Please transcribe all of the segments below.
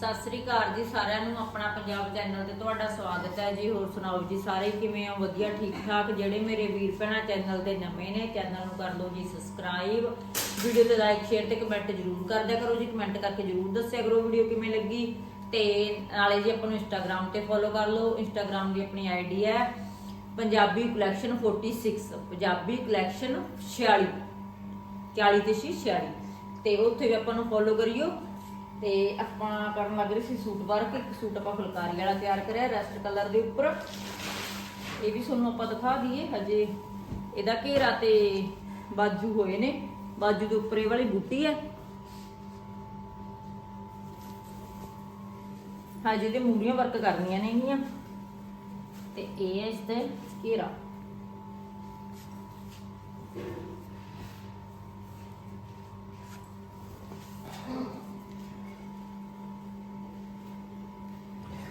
ਸਤਿ ਸ੍ਰੀ ਅਕਾਲ ਜੀ ਸਾਰਿਆਂ ਨੂੰ ਆਪਣਾ ਪੰਜਾਬ ਚੈਨਲ ਤੇ ਤੁਹਾਡਾ ਸਵਾਗਤ ਹੈ ਜੀ। ਹੋਰ ਸੁਣਾਓ ਜੀ, ਸਾਰੇ ਕਿਵੇਂ ਹੋ? ਵਧੀਆ ਠੀਕ ਠਾਕ ਜਿਹੜੇ ਮੇਰੇ ਵੀਰ ਭੈਣਾਂ ਚੈਨਲ ਤੇ ਨਵੇਂ ਨੇ, ਚੈਨਲ ਨੂੰ ਕਰ ਲਓ ਜੀ ਸਬਸਕ੍ਰਾਈਬ। ਵੀਡੀਓ ਤੇ ਲਾਈਕ ਸ਼ੇਅਰ ਤੇ ਕਮੈਂਟ ਜ਼ਰੂਰ ਕਰ ਦਿਆ ਕਰੋ ਜੀ। ਕਮੈਂਟ ਕਰਕੇ ਜ਼ਰੂਰ ਦੱਸਿਆ ਕਰੋ ਵੀਡੀਓ ਕਿਵੇਂ ਲੱਗੀ। ਤੇ ਨਾਲੇ ਜੀ ਆਪਾਂ ਨੂੰ ਇੰਸਟਾਗ੍ਰam ਤੇ ਫੋਲੋ ਕਰ ਲਓ। ਇੰਸਟਾਗ੍ਰam ਦੀ ਆਪਣੀ ਆਈਡੀ ਹੈ ਪੰਜਾਬੀ ਕਲੈਕਸ਼ਨ 46 ਪੰਜਾਬੀ ਕਲੈਕਸ਼ਨ 46 40 ਤੇ 46 ਤੇ ਉੱਥੇ ਵੀ ਆਪਾਂ ਨੂੰ ਫੋਲੋ ਕਰਿਓ। ਤੇ ਆਪਾਂ ਕਰਨ ਲੱਗ ਰਹੇ ਸੀ ਸੂਟ ਵਰਕ, ਇੱਕ ਸੂਟ ਆਪਾਂ ਫੁਲਕਾਰੀ ਵਾਲਾ ਤਿਆਰ ਕਰਿਆ, ਰੈਸਟ ਕਲਰ ਦੇ ਉੱਪਰ। ਇਹ ਵੀ ਤੁਹਾਨੂੰ ਆਪਾਂ ਦਿਖਾ ਦਈਏ, ਹਜੇ ਇਹਦਾ ਘੇਰਾ ਤੇ ਬਾਜੂ ਹੋਏ ਨੇ। ਬਾਜੂ ਦੇ ਉੱਪਰ ਇਹ ਵਾਲੀ ਬੂਟੀ ਹੈ। ਹਜੇ ਤੇ ਮੂਰੀਆਂ ਵਰਕ ਕਰਨੀਆਂ ਨੇਗੀਆਂ ਤੇ ਇਹ ਹੈ ਇਸ ਤੇ ਘੇਰਾ।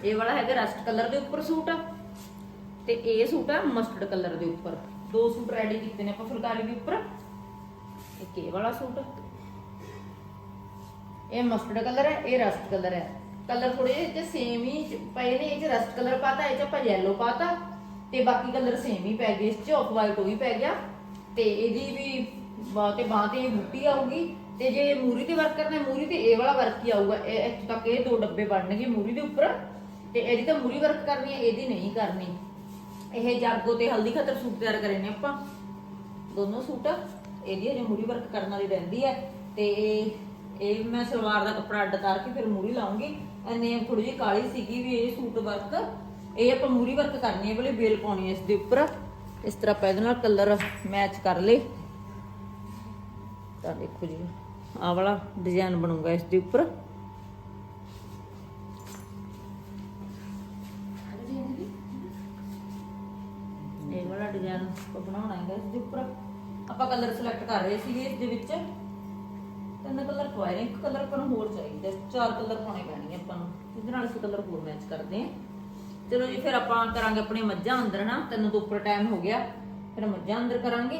ਇਹ ਵਾਲਾ ਹੈਗਾ ਰਸਟ ਕਲਰ ਦੇ ਉੱਪਰ ਸੂਟ ਤੇ ਇਹ ਸੂਟ ਹੈ ਮਸਟਰਡ ਕਲਰ ਦੇ ਉੱਪਰ। ਦੋ ਸੂਟ ਰੈਡੀ ਕੀਤੇ ਨੇ ਆਪਾਂ ਫੁਲਕਾਰੀ ਦੇ ਉੱਪਰ। ਇੱਕ ਇਹ ਵਾਲਾ ਸੂਟ। ਇਹ ਮਸਟਰਡ ਕਲਰ ਹੈ ਇਹ ਰਸਟ ਕਲਰ ਹੈ ਕਲਰ ਥੋੜੇ ਜਿਹੇ ਸੇਮ ਹੀ ਪਏ ਨੇ, ਇਹ ਚ ਰਸਟ ਕਲਰ ਪਾਤਾ, ਇਹ ਚ ਆਪਾਂ yellow ਪਾਤਾ। ਤੇ ਬਾਕੀ ਕਲਰ ਸੇਮ ਹੀ ਪੈ ਗਏ, ਇਸ ਚ ਆਫ ਵਾਈਟ ਉਹ ਪੈ ਗਿਆ। ਤੇ ਇਹਦੀ ਵੀ ਤੇ ਬਾਹ ਤੇ ਬੁੱਟੀ ਆਊਗੀ। ਤੇ ਜੇ ਮੂਰੀ ਤੇ ਵਰਕ ਕਰਨਾ ਮੂਰੀ ਤੇ ਇਹ ਵਾਲਾ ਵਰਕ ਹੀ ਆਊਗਾ। ਇਹ ਇੱਥੇ ਤੱਕ ਇਹ ਦੋ ਡੱਬੇ ਬਣਨਗੇ ਮੂਰੀ ਦੇ ਉੱਪਰ। ਤੇ ਇਹਦੀ ਤਾਂ ਮੂਰੀ ਵਰਕ ਕਰਨੀ ਹੈ ਇਹਦੀ ਨਹੀਂ ਕਰਨੀ। ਇਹ ਜਾਗੋ ਤੇ ਹਲਦੀ ਖਤਰ ਸੂਟ ਤਿਆਰ ਕਰੇ ਨੇ ਆਪਾਂ। ਦੋਨੋਂ ਸੂਟ, ਇਹਦੀ ਹਜੇ ਮੂਰੀ ਵਰਕ ਕਰਨ ਵਾਲੀ ਰਹਿੰਦੀ ਹੈ ਤੇ ਇਹ ਮੈਂ ਸਲਵਾਰ ਦਾ ਕੱਪੜਾ ਅੱਡ ਤਾਰ ਫਿਰ ਮੂਰੀ ਲਾਉਂਗੀ। ਐਨੇ ਥੋੜੀ ਜਿਹੀ ਕਾਲੀ ਸੀਗੀ ਵੀ ਇਹ ਸੂਟ ਵਰਕ ਇਹ ਆਪਾਂ ਮੂਰੀ ਵਰਕ ਕਰਨੀ ਹੈ ਬਲੇ ਬੇਲ ਪਾਉਣੀ ਹੈ ਇਸ ਦੇ ਉੱਪਰ। ਇਸ ਤਰ੍ਹਾਂ ਆਪਾਂ ਇਹਦੇ ਨਾਲ ਕਲਰ ਮੈਚ ਕਰ ਲੇ ਤਾਂ ਦੇਖੋ ਜੀ, ਆਹ ਵਾਲਾ ਡਿਜ਼ਾਈਨ ਬਣੂਗਾ ਇਸ ਦੇ ਉੱਪਰ। ਇਹ ਬਣਾਉਣਾ ਹੈਗਾ, ਇਸ ਦੇ ਉੱਪਰ ਆਪਾਂ ਕਲਰ ਸਿਲੈਕਟ ਕਰ ਰਹੇ ਸੀਗੇ ਇਸ ਦੇ ਵਿੱਚ। ਤਿੰਨ ਕਲਰ ਪਵਾਏ ਨੇ, ਇੱਕ ਕਲਰ ਆਪਾਂ ਨੂੰ ਹੋਰ ਚਾਹੀਦਾ ਚਾਰ ਕਲਰ ਪਾਉਣੇ ਪੈਣਗੇ ਆਪਾਂ ਨੂੰ। ਇਹਦੇ ਨਾਲ ਅਸੀਂ ਕਲਰ ਹੋਰ ਮੈਚ ਕਰਦੇ ਹਾਂ। ਚਲੋ ਜੀ, ਫਿਰ ਆਪਾਂ ਕਰਾਂਗੇ ਆਪਣੀ ਮੱਝਾਂ ਅੰਦਰ ਨਾ। ਤਿੰਨ ਤੋਂ ਉੱਪਰ ਟਾਈਮ ਹੋ ਗਿਆ। ਫਿਰ ਮੱਝਾਂ ਅੰਦਰ ਕਰਾਂਗੇ।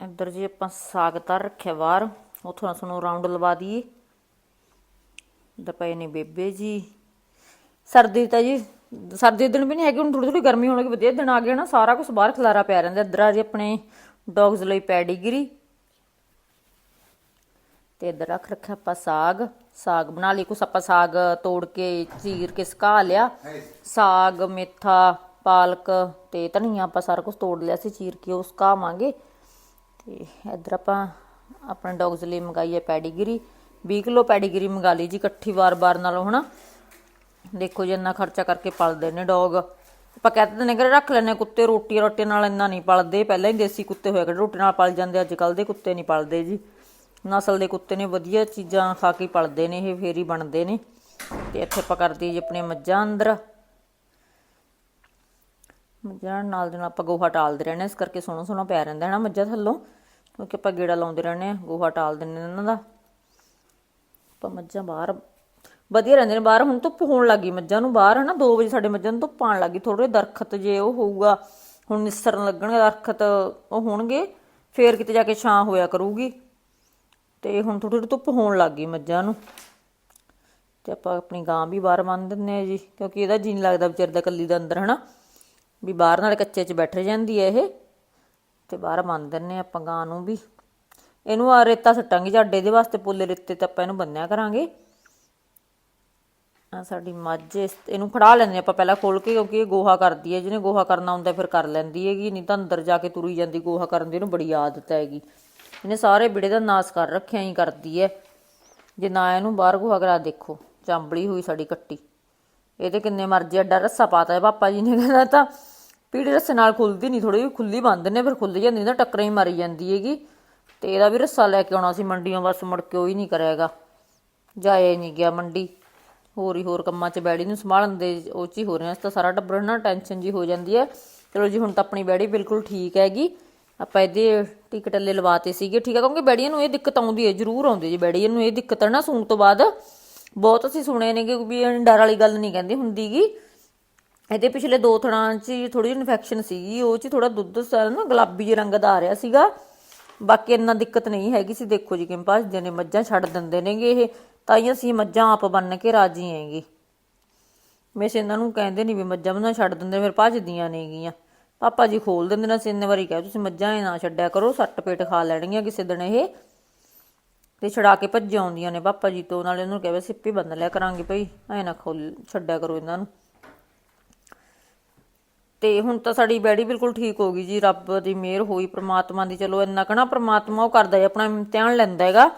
ਇੱਧਰ ਜੀ ਆਪਾਂ ਸਾਗ ਤਰ ਰੱਖਿਆ ਬਾਹਰ। ਉਥੋਂ ਸਾਨੂੰ ਰਾਉਂਡ ਲਵਾ ਦਈਏ। ਇੱਧਰ ਪਏ ਨੇ ਬੇਬੇ ਜੀ। ਸਰਦੀ ਤਾਂ ਜੀ ਸਰਦੀ ਦੇ ਦਿਨ ਵੀ ਨਹੀਂ ਹੈਗੀ, ਹੁਣ ਥੋੜੀ ਥੋੜੀ ਗਰਮੀ ਹੋਣ ਲੱਗੀ ਵਧੀਆ ਦਿਨ ਆ ਗਏ ਨਾ, ਸਾਰਾ ਕੁਝ ਬਾਹਰ ਖਲਾਰਾ ਪਿਆ ਰਹਿੰਦਾ, ਇੱਧਰ ਆ ਜੀ ਆਪਣੇ ਡੌਗਸ ਲਈ ਪੈਡੀਗਰੀ ਤੇ ਇੱਧਰ ਰੱਖ ਰੱਖਿਆ ਆਪਾਂ ਸਾਗ ਸਾਗ ਬਣਾ ਲਈ, ਕੁਛ ਆਪਾਂ ਸਾਗ ਤੋੜ ਕੇ, ਚੀਰ ਕੇ ਸੁਕਾ ਲਿਆ, ਸਾਗ, ਮੇਥਾ, ਪਾਲਕ ਤੇ ਧਨੀਆ ਆਪਾਂ ਸਾਰਾ ਕੁਝ ਤੋੜ ਲਿਆ ਸੀ, ਚੀਰ ਕੇ ਉਹ ਸੁਕਾਵਾਂਗੇ ਤੇ ਇੱਧਰ ਆਪਾਂ ਆਪਣੇ ਡੌਗਸ ਲਈ ਮੰਗਾਈ ਹੈ ਪੈਡੀਗਰੀ 20 ਕਿਲੋ ਪੈਡੀਗਰੀ ਮੰਗਾ ਲਈ ਜੀ, ਇਕੱਠੀ ਵਾਰ-ਵਾਰ ਨਾਲੋਂ, ਹਨਾ। ਦੇਖੋ ਜੀ ਇੰਨਾ ਖਰਚਾ ਕਰਕੇ ਪਲਦੇ ਨੇ ਡੌਗ। ਆਪਾਂ ਕਹਿੰਦੇ ਨੇ ਕਿ ਰੱਖ ਲੈਣੇ ਕੁੱਤੇ ਰੋਟੀ ਰੋਟੀ ਨਾਲ ਇੰਨਾ ਨਹੀਂ ਪਲਦੇ। ਪਹਿਲਾਂ ਹੀ ਦੇਸੀ ਕੁੱਤੇ ਹੋਇਆ ਕਰਦੇ ਰੋਟੀ ਨਾਲ ਪਲ ਜਾਂਦੇ ਅੱਜ ਕੱਲ ਦੇ ਕੁੱਤੇ ਨਹੀਂ ਪਲਦੇ ਜੀ। ਨਸਲ ਦੇ ਕੁੱਤੇ ਨੇ ਵਧੀਆ ਚੀਜ਼ਾਂ ਖਾ ਕੇ ਪਲਦੇ ਨੇ ਇਹ ਫੇਰ ਬਣਦੇ ਨੇ। ਤੇ ਇੱਥੇ ਆਪਾਂ ਕਰਦੇ ਜੀ ਆਪਣੇ ਮੱਝਾਂ ਅੰਦਰ। ਮੱਝਾਂ ਨਾਲ ਦੇ ਨਾਲ ਆਪਾਂ ਗੋਹਾ ਟਾਲਦੇ ਰਹਿੰਦੇ ਹਾਂ, ਇਸ ਕਰਕੇ ਸੋਹਣਾ ਸੋਹਣਾ ਪਿਆ ਰਹਿੰਦਾ ਹੈ ਨਾ ਮੱਝਾਂ ਥੱਲੋਂ। ਕਿਉਂਕਿ ਆਪਾਂ ਗੇੜਾ ਲਾਉਂਦੇ ਰਹਿੰਦੇ ਆ ਗੋਹਾ ਟਾਲ ਦਿੰਦੇ ਇਹਨਾਂ ਦਾ। ਆਪਾਂ ਮੱਝਾਂ ਬਾਹਰ ਵਧੀਆ ਰਹਿੰਦੇ ਨੇ। ਬਾਹਰ ਹੁਣ ਧੁੱਪ ਹੋਣ ਲੱਗੀ ਮੱਝਾਂ ਨੂੰ। ਬਾਹਰ ਹਨਾ 2 ਵਜੇ ਸਾਡੇ ਮੱਝਾਂ ਨੂੰ ਧੁੱਪ ਆਣ ਲੱਗੀ ਥੋੜੇ ਦਰਖਤ ਜੇ ਉਹ ਹੋਊਗਾ, ਹੁਣ ਨਿਸਰਨ ਲੱਗਣਗੇ, ਦਰਖਤ ਉਹ ਹੋਣਗੇ, ਫੇਰ ਕਿਤੇ ਜਾ ਕੇ ਛਾਂ ਹੋਇਆ ਕਰੂਗੀ। ਤੇ ਹੁਣ ਥੋੜੀ ਥੋੜੀ ਧੁੱਪ ਹੋਣ ਲੱਗੀ ਮੱਝਾਂ ਨੂੰ। ਤੇ ਆਪਾਂ ਆਪਣੀ ਗਾਂ ਵੀ ਬਾਹਰ ਬੰਨ ਦਿੰਨੇ ਆ ਜੀ, ਕਿਉਂਕਿ ਇਹਦਾ ਜੀ ਨਹੀਂ ਲੱਗਦਾ ਵਿਚਾਰ ਦਾ ਕੱਲੀ ਦਾ ਅੰਦਰ ਹਨਾ। ਵੀ ਬਾਹਰ ਨਾਲ ਕੱਚੇ 'ਚ ਬੈਠ ਜਾਂਦੀ ਹੈ ਇਹ। ਤੇ ਬਾਹਰ ਬੰਨ ਦਿੰਨੇ ਆ ਆਪਾਂ ਗਾਂ ਨੂੰ ਵੀ। ਇਹਨੂੰ ਆ ਰੇਤਾ ਸੱਟਾਂਗੇ ਜੱਡੇ ਦੇ ਵਾਸਤੇ ਪੁੱਲੇ, ਰੇਤੇ ਤੇ ਆਪਾਂ ਇਹਨੂੰ ਬੰਨਿਆ ਕਰਾਂਗੇ। ਆ ਸਾਡੀ ਮੱਝ ਇਸ- ਇਹਨੂੰ ਫੜਾ ਲੈਂਦੇ ਆਪਾਂ ਪਹਿਲਾਂ ਖੋਲ ਕੇ, ਕਿਉਂਕਿ ਇਹ ਗੋਹਾ ਕਰਦੀ ਹੈ, ਜਿਹਨੇ ਗੋਹਾ ਕਰਨਾ ਹੁੰਦਾ ਫਿਰ ਕਰ ਲੈਂਦੀ ਹੈਗੀ, ਨਹੀਂ ਤਾਂ ਅੰਦਰ ਜਾ ਕੇ ਤੁਰੀ ਜਾਂਦੀ, ਗੋਹਾ ਕਰਨ ਦੀ ਇਹਨੂੰ ਬੜੀ ਆਦਤ ਹੈਗੀ। ਇਹਨੇ ਸਾਰੇ ਬਿੜੇ ਦਾ ਨਾਸ ਕਰ ਰੱਖਿਆ ਹੀ ਕਰਦੀ ਹੈ। ਜੇ ਨਾ ਇਹਨੂੰ ਬਾਹਰ ਗੋਹਾ ਕਰਾ, ਦੇਖੋ, ਚਾਂਬਲੀ ਹੋਈ ਸਾਡੀ ਕੱਟੀ। ਇਹ ਤੇ ਕਿੰਨੇ ਮਰਜ਼ੀ ਅੱਡਾ ਰੱਸਾ ਪਾਤਾ ਹੈ, ਪਾਪਾ ਜੀ ਨੇ ਕਹਿੰਦਾ ਤਾਂ ਪੀੜੀ ਰੱਸੇ ਨਾਲ ਖੁੱਲਦੀ ਨਹੀਂ ਥੋੜੀ ਜਿਹੀ ਖੁੱਲੀ ਬੰਦ ਨੇ, ਫਿਰ ਖੁੱਲ ਜਾਂਦੀ ਤਾਂ ਟੱਕਰਾਂ ਹੀ ਮਾਰੀ ਜਾਂਦੀ ਹੈਗੀ। ਤੇ ਇਹਦਾ ਵੀ ਰੱਸਾ ਲੈ ਕੇ ਆਉਣਾ ਸੀ ਮੰਡੀਆਂ ਬਸ ਮੁੜ ਕੇ ਉਹ ਹੀ ਨਹੀਂ ਕਰਿਆਗਾ ਜਾਇਆ ਹੀ ਨਹੀਂ ਗਿਆ ਮੰਡੀ। ਹੋਰ ਹੀ ਹੋਰ ਕੰਮਾਂ 'ਚ ਬੈੜੀ ਨੂੰ ਸੰਭਾਲਣ ਦੇ ਉਹ 'ਚ ਹੀ ਹੋ ਰਿਹਾ ਇਸ ਤਾਂ ਸਾਰਾ ਟੱਬਰ ਨਾ ਟੈਨਸ਼ਨ ਜੀ ਹੋ ਜਾਂਦੀ ਹੈ। ਚਲੋ ਜੀ, ਹੁਣ ਤਾਂ ਆਪਣੀ ਬੈੜੀ ਬਿਲਕੁਲ ਠੀਕ ਹੈਗੀ। ਆਪਾਂ ਇਹਦੇ ਟਿਕਟੱਲੇ ਲਵਾਤੇ ਸੀਗੇ, ਠੀਕ ਹੈ ਕਿਉਂਕਿ ਬੈੜੀਆਂ ਨੂੰ ਇਹ ਦਿੱਕਤ ਆਉਂਦੀ ਹੈ, ਜ਼ਰੂਰ ਆਉਂਦੀ ਜੀ ਬੈੜੀਆਂ ਨੂੰ, ਇਹ ਦਿੱਕਤ ਹੈ ਨਾ ਸੂਣ ਤੋਂ ਬਾਅਦ। ਬਹੁਤ ਅਸੀਂ ਸੁਣੇ ਨੇ ਕਿ ਵੀ ਡਰ ਵਾਲੀ ਗੱਲ ਨਹੀਂ ਕਹਿੰਦੀ ਹੁੰਦੀਗੀ ਇਹਦੇ ਪਿਛਲੇ ਦੋ ਥਣਾਂ 'ਚ ਥੋੜੀ ਜਿਹੀ ਇਨਫੈਕਸ਼ਨ ਸੀਗੀ, ਉਹ 'ਚ ਥੋੜਾ ਦੁੱਧ ਸਾਰਾ ਨਾ ਗੁਲਾਬੀ ਜਿਹੇ ਰੰਗ ਦਾ ਆ ਰਿਹਾ ਸੀਗਾ। ਬਾਕੀ ਇੰਨਾ ਦਿੱਕਤ ਨਹੀਂ ਹੈਗੀ ਸੀ, ਦੇਖੋ ਜੀ ਕਿਵੇਂ ਭੱਜਦੇ ਨੇ, ਮੱਝਾਂ ਛੱਡ ਦਿੰਦੇ ਨੇਗੇ ਇਹ। ਤਾਂ ਹੀ ਅਸੀਂ ਮੱਝਾਂ ਆਪ ਬੰਨ ਕੇ ਰਾਜੀ ਹੈਗੇ। ਵੈਸੇ ਇਹਨਾਂ ਨੂੰ ਕਹਿੰਦੇ ਨਹੀਂ ਵੀ ਮੱਝਾਂ ਬੰਨਾ ਛੱਡ ਦਿੰਦੇ ਫਿਰ ਭੱਜਦੀਆਂ ਨੇਗੀਆਂ ਪਾਪਾ ਜੀ ਖੋਲ ਦਿੰਦੇ ਨੇ, ਅਸੀਂ ਇੰਨੇ ਵਾਰੀ ਕਹਿ, ਤੁਸੀਂ ਮੱਝਾਂ ਇਹ ਨਾ ਛੱਡਿਆ ਕਰੋ, ਸੱਟ ਪੇਟ ਖਾ ਲੈਣਗੀਆਂ ਕਿਸੇ ਦਿਨ ਇਹ। ਤੇ ਛੜਾ ਕੇ ਭੱਜ ਆਉਂਦੀਆਂ ਨੇ ਪਾਪਾ ਜੀ ਤੋਂ, ਨਾਲੇ ਉਹਨੂੰ ਕਹਿੰਦੇ ਸਿੱਪੀ ਬੰਨ ਲਿਆ ਕਰਾਂਗੇ ਭਈ, ਐ ਨਾ ਖੋਲ, ਛੱਡਿਆ ਕਰੋ ਇਹਨਾਂ ਨੂੰ। ਤੇ ਹੁਣ ਤਾਂ ਸਾਡੀ ਬੈੜੀ ਬਿਲਕੁਲ ਠੀਕ ਹੋ ਗਈ ਜੀ, ਰੱਬ ਦੀ ਮਿਹਰ ਹੋਈ, ਪ੍ਰਮਾਤਮਾ ਦੀ, ਚਲੋ ਇੰਨਾ ਕਹਣਾ ਪ੍ਰਮਾਤਮਾ ਉਹ ਕਰਦਾ ਹੈ, ਆਪਣਾ ਇਮਤਿਹਾਨ ਲੈਂਦਾ ਹੈਗਾ।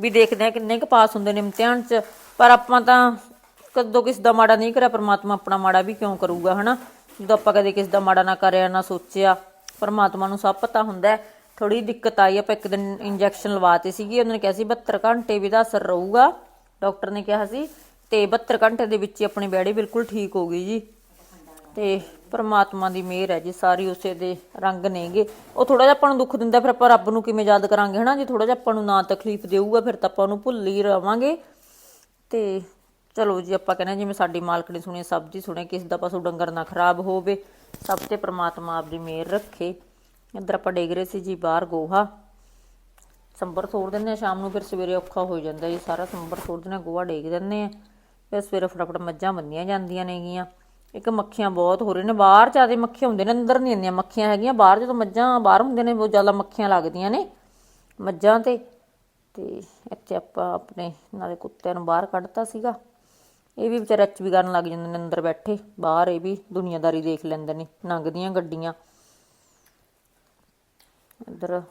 ਵੀ ਦੇਖਦੇ ਆ ਕਿੰਨੇ ਕੁ ਪਾਸ ਹੁੰਦੇ ਨੇ ਇਮਤਿਹਾਨ 'ਚ। ਪਰ ਆਪਾਂ ਤਾਂ ਕਦੋਂ ਕਿਸ ਦਾ ਮਾੜਾ ਨਹੀਂ ਕਰਿਆ, ਪਰਮਾਤਮਾ ਆਪਣਾ ਮਾੜਾ ਵੀ ਕਿਉਂ ਕਰੂਗਾ, ਹਨਾ? ਜਦੋਂ ਆਪਾਂ ਕਦੇ ਕਿਸ ਦਾ ਮਾੜਾ ਨਾ ਕਰਿਆ, ਨਾ ਸੋਚਿਆ, ਪਰਮਾਤਮਾ ਨੂੰ ਸਭ ਪਤਾ ਹੁੰਦਾ ਥੋੜੀ ਦਿੱਕਤ ਆਈ, ਆਪਾਂ ਇੱਕ ਦਿਨ ਇੰਜੈਕਸ਼ਨ ਲਵਾਤੇ ਸੀਗੀ, ਉਹਨਾਂ ਨੇ ਕਿਹਾ ਸੀ 72 ਘੰਟੇ ਵੀ ਦਾ ਅਸਰ ਰਹੂਗਾ। ਡਾਕਟਰ ਨੇ ਕਿਹਾ ਸੀ, ਤੇ 72 ਘੰਟੇ ਦੇ ਵਿੱਚ ਆਪਣੀ ਬੈੜੀ ਬਿਲਕੁਲ ਠੀਕ ਹੋ ਗਈ ਜੀ। ਤੇ ਪਰਮਾਤਮਾ ਦੀ ਮਿਹਰ ਹੈ ਜੀ, ਸਾਰੀ ਉਸੇ ਦੇ ਰੰਗ ਨੇਗੇ। ਉਹ ਥੋੜਾ ਜਿਹਾ ਆਪਾਂ ਨੂੰ ਦੁੱਖ ਦਿੰਦਾ, ਫਿਰ ਆਪਾਂ ਰੱਬ ਨੂੰ ਕਿਵੇਂ ਯਾਦ ਕਰਾਂਗੇ, ਹਨਾ? ਜੀ ਥੋੜਾ ਜਿਹਾ ਆਪਾਂ ਨੂੰ ਨਾ ਤਕਲੀਫ ਦੇਊਗਾ, ਫਿਰ ਤਾਂ ਆਪਾਂ ਉਹਨੂੰ ਭੁੱਲ ਹੀ ਰਵਾਂਗੇ। ਤੇ ਚਲੋ ਜੀ, ਆਪਾਂ ਕਹਿੰਦੇ ਹਾਂ, ਜਿਵੇਂ ਸਾਡੀ ਮਾਲਕਣੀ ਸੁਣੀ, ਸਭ ਦੀ ਸੁਣੇ, ਕਿਸ ਦਾ ਪਸ਼ੂ ਡੰਗਰ ਨਾ ਖਰਾਬ ਹੋਵੇ, ਸਭ ਤੇ ਪ੍ਰਮਾਤਮਾ ਆਪਦੀ ਮਿਹਰ ਰੱਖੇ। ਇੱਧਰ ਆਪਾਂ ਡੇਗ ਰਹੇ ਸੀ ਜੀ ਬਾਹਰ ਗੋਹਾ। ਸੰਬਰ ਤੋੜ ਦਿੰਦੇ ਆ ਸ਼ਾਮ ਨੂੰ ਫਿਰ ਸਵੇਰੇ ਔਖਾ ਹੋ ਜਾਂਦਾ ਜੀ, ਸਾਰਾ ਸੰਬਰ ਤੋੜ ਦਿੰਦੇ ਆ ਗੋਹਾ ਡੇਗ ਦਿੰਦੇ ਆ ਫਿਰ ਸਵੇਰੇ ਫਟਾਫਟ ਮੱਝਾਂ ਬੰਨੀਆਂ ਜਾਂਦੀਆਂ ਨੇਗੀਆਂ। ਇੱਕ ਮੱਖੀਆਂ ਬਹੁਤ ਹੋ ਰਹੀਆਂ ਨੇ, ਬਾਹਰ ਜ਼ਿਆਦਾ ਮੱਖੀਆਂ ਹੁੰਦੇ ਨੇ, ਅੰਦਰ ਨਹੀਂ ਇੰਨੀਆਂ ਮੱਖੀਆਂ ਹੈਗੀਆਂ, ਬਾਹਰ ਜਦੋਂ ਮੱਝਾਂ ਬਾਹਰ ਹੁੰਦੇ ਨੇ, ਬਹੁਤ ਜ਼ਿਆਦਾ ਮੱਖੀਆਂ ਲੱਗਦੀਆਂ ਨੇ ਮੱਝਾਂ ਤੇ। ਤੇ ਇੱਥੇ ਆਪਾਂ ਆਪਣੇ ਨਾਲੇ ਕੁੱਤਿਆਂ ਨੂੰ ਬਾਹਰ ਕੱਢਤਾ ਸੀਗਾ। ਇਹ ਵੀ ਵਿਚਾਰੇ ਅੱਚ ਵੀ ਕਰਨ ਲੱਗ ਜਾਂਦੇ ਨੇ ਅੰਦਰ ਬੈਠੇ, ਬਾਹਰ ਇਹ ਵੀ ਦੁਨੀਆਦਾਰੀ ਦੇਖ ਲੈਂਦੇ ਨੇ, ਨੰਗਦੀਆਂ ਗੱਡੀਆਂ। ਇੱਧਰ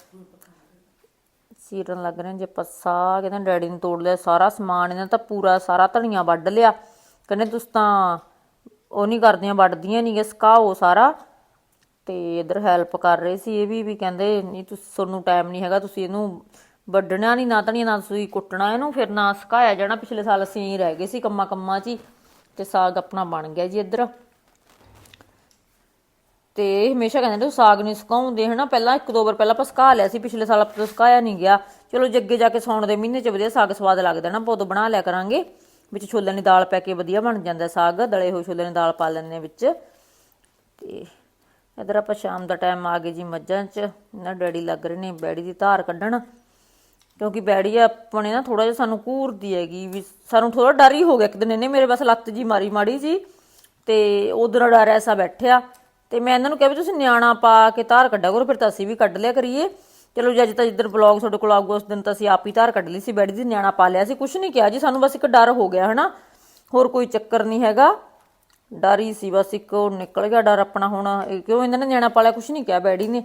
ਸੀਰਨ ਲੱਗ ਰਹੇ ਨੇ, ਜੇ ਆਪਾਂ ਸਾਗ ਡੈਡੀ ਨੇ ਤੋੜ ਲਿਆ, ਸਾਰਾ ਸਮਾਨ ਇਹਨਾਂ ਤਾਂ ਪੂਰਾ, ਸਾਰਾ ਧਨੀਆ ਵੱਢ ਲਿਆ। ਕਹਿੰਦੇ ਤੁਸੀਂ ਤਾਂ ਉਹ ਨਹੀਂ ਕਰਦੀਆਂ, ਵੱਢਦੀਆਂ ਨਹੀਂ ਗੇ, ਸੁਕਾਓ ਸਾਰਾ। ਤੇ ਇਧਰ ਹੈਲਪ ਕਰ ਰਹੇ ਸੀ ਇਹ ਵੀ ਵੀ ਕਹਿੰਦੇ, ਨਹੀਂ, ਤੁਸੀਂ, ਤੁਹਾਨੂੰ ਟਾਈਮ ਨਹੀਂ ਹੈਗਾ, ਤੁਸੀਂ ਇਹਨੂੰ ਵੱਢਣਾ ਨਹੀਂ ਨਾ ਧਨੀਆ ਨਾ ਤੁਸੀਂ ਕੁੱਟਣਾ ਇਹਨੂੰ, ਫਿਰ ਨਾ ਸਕਾਇਆ ਜਾਣਾ। ਪਿਛਲੇ ਸਾਲ ਅਸੀਂ ਰਹਿ ਗਏ ਸੀ ਕੰਮਾਂ ਕੰਮਾਂ 'ਚ ਹੀ ਤੇ ਸਾਗ ਆਪਣਾ ਬਣ ਗਿਆ ਜੀ ਇੱਧਰ। ਤੇ ਹਮੇਸ਼ਾ ਕਹਿੰਦੇ ਨੇ ਸਾਗ ਨਹੀਂ ਸੁਕਾਉਂਦੇ, ਹਨਾ? ਪਹਿਲਾਂ ਇੱਕ ਦੋ ਵਾਰ ਪਹਿਲਾਂ ਆਪਾਂ ਸੁਕਾ ਲਿਆ ਸੀ, ਪਿਛਲੇ ਸਾਲ ਆਪਾਂ ਤੋਂ ਸੁਕਾਇਆ ਨਹੀਂ ਗਿਆ। ਚਲੋ ਜੱਗੇ ਜਾ ਕੇ ਸੌਣ ਦੇ ਮਹੀਨੇ 'ਚ ਵਧੀਆ ਸਾਗ ਸਵਾਦ ਲੱਗਦਾ ਨਾ, ਆਪਾਂ ਉਦੋਂ ਬਣਾ ਲਿਆ ਕਰਾਂਗੇ। ਵਿੱਚ ਛੋਲਿਆਂ ਦੀ ਦਾਲ ਪੈ ਕੇ ਵਧੀਆ ਬਣ ਜਾਂਦਾ, ਸਾਗ, ਦਲੇ ਹੋਏ ਛੋਲਿਆਂ ਦੀ ਦਾਲ ਪਾ ਲੈਂਦੇ ਵਿੱਚ। ਤੇ ਇਧਰ ਆਪਾਂ ਸ਼ਾਮ ਦਾ ਟਾਈਮ ਆ ਗਏ ਜੀ ਮੱਝਾਂ 'ਚ। ਨਾ ਡੈਡੀ ਲੱਗ ਰਹੇ ਨੇ ਬੈੜੀ ਦੀ ਧਾਰ ਕੱਢਣ। ਕਿਉਂਕਿ ਬੈੜੀ ਆਪਣੇ ਨਾ ਥੋੜਾ ਜਿਹਾ ਸਾਨੂੰ ਘੂਰਦੀ ਹੈਗੀ ਵੀ ਸਾਨੂੰ ਥੋੜਾ ਡਰ ਹੀ ਹੋ ਗਿਆ। ਇੱਕ ਦਿਨ ਇਹਨੇ ਮੇਰੇ ਬਸ ਲੱਤ ਜੀ ਮਾਰੀ ਮਾੜੀ ਜੀ। ਤੇ ਉਧਰ ਡਰ ਐਸਾ ਬੈਠਿਆ। ਤੇ ਮੈਂ ਇਹਨਾਂ ਨੂੰ ਕਿਹਾ ਵੀ ਤੁਸੀਂ ਨਿਆਣਾ ਪਾ ਕੇ ਧਾਰ ਕੱਢਿਆ ਕਰੋ, ਫਿਰ ਤਾਂ ਅਸੀਂ ਵੀ ਕੱਢ ਲਿਆ ਕਰੀਏ। ਚਲੋ ਜੀ, ਅੱਜ ਤਾਂ ਜਿੱਦਣ ਬਲੌਗ ਤੁਹਾਡੇ ਕੋਲ ਆਊਗਾ, ਉਸ ਦਿਨ ਤਾਂ ਅਸੀਂ ਆਪ ਹੀ ਧਾਰ ਕੱਢ ਲਈ ਸੀ, ਬੈਡੀ ਦੀ ਨਿਆਣਾ ਪਾ ਲਿਆ ਸੀ ਕੁਝ ਨਹੀਂ ਕਿਹਾ ਜੀ, ਸਾਨੂੰ ਬਸ ਇੱਕ ਡਰ ਹੋ ਗਿਆ, ਹਨਾ? ਹੋਰ ਕੋਈ ਚੱਕਰ ਨਹੀਂ ਹੈਗਾ। ਡਰ ਹੀ ਸੀ, ਬਸ ਇੱਕ ਉਹ ਨਿਕਲ ਗਿਆ ਡਰ ਆਪਣਾ ਹੁਣ, ਇਹ ਕਿਉਂ ਇਹਨਾਂ ਨੇ ਨਿਆਣਾ ਪਾਲਿਆ ਕੁਝ ਨਹੀਂ ਕਿਹਾ ਬੈਡੀ ਨੇ।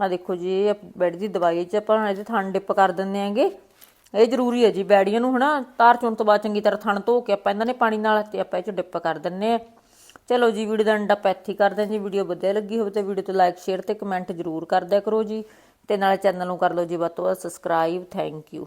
ਆ ਦੇਖੋ ਜੀ, ਇਹ ਬੈੜੀ ਦੀ ਦਵਾਈ ਚ ਆਪਾਂ ਇਹਦੇ ਥਣ ਡਿਪ ਕਰ ਦਿੰਦੇ ਆਂਗੇ ਇਹ ਜ਼ਰੂਰੀ ਹੈ ਜੀ ਬੈੜੀਆਂ ਨੂੰ, ਹਨਾ? ਤਾਰ ਚੁਣ ਤੋਂ ਬਾਅਦ ਚੰਗੀ ਤਰ੍ਹਾਂ ਥਣ ਧੋ ਕੇ ਆਪਾਂ ਇਹਨਾਂ ਨੇ ਪਾਣੀ ਨਾਲ ਤੇ ਆਪਾਂ ਇਹ ਚ ਡਿਪ ਕਰ ਦਿੰਨੇ ਆ ਚਲੋ ਜੀ, ਵੀਡੀਓ ਦਾ ਐਂਡ ਆਪਾਂ ਇੱਥੇ ਕਰਦੇ ਹਾਂ ਜੀ, ਵੀਡੀਓ ਵਧੀਆ ਲੱਗੀ ਹੋਵੇ ਤਾਂ ਵੀਡੀਓ ਤੇ ਲਾਈਕ ਸ਼ੇਅਰ ਤੇ ਕਮੈਂਟ ਜ਼ਰੂਰ ਕਰਦਿਆ ਕਰੋ ਜੀ। ਤੇ ਨਾਲ ਚੈਨਲ ਨੂੰ ਕਰ ਲਓ ਜੀ ਵੱਧ ਤੋਂ ਵੱਧ ਸਬਸਕ੍ਰਾਈਬ ਥੈਂਕ ਯੂ